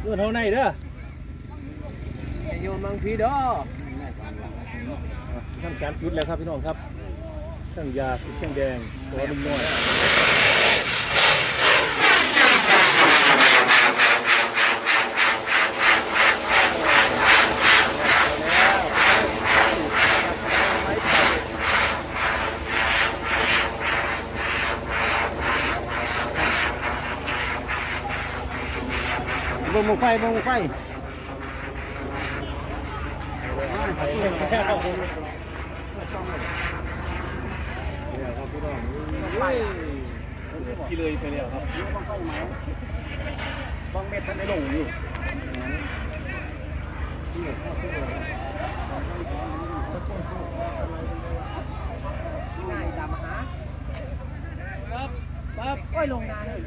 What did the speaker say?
เพื่อนเท่าไหนเด้อโยมบางพีดอทำการจุดแล้วครับพี่น้องครับช่างยาทั้งแดงตัวนุ่มน้อย บงมไฟบงไฟไปแล้วที่เลยไปแล้วครับบางเม็ดท่านได้ลงอยู่ครับครับก้อยลงนาเลย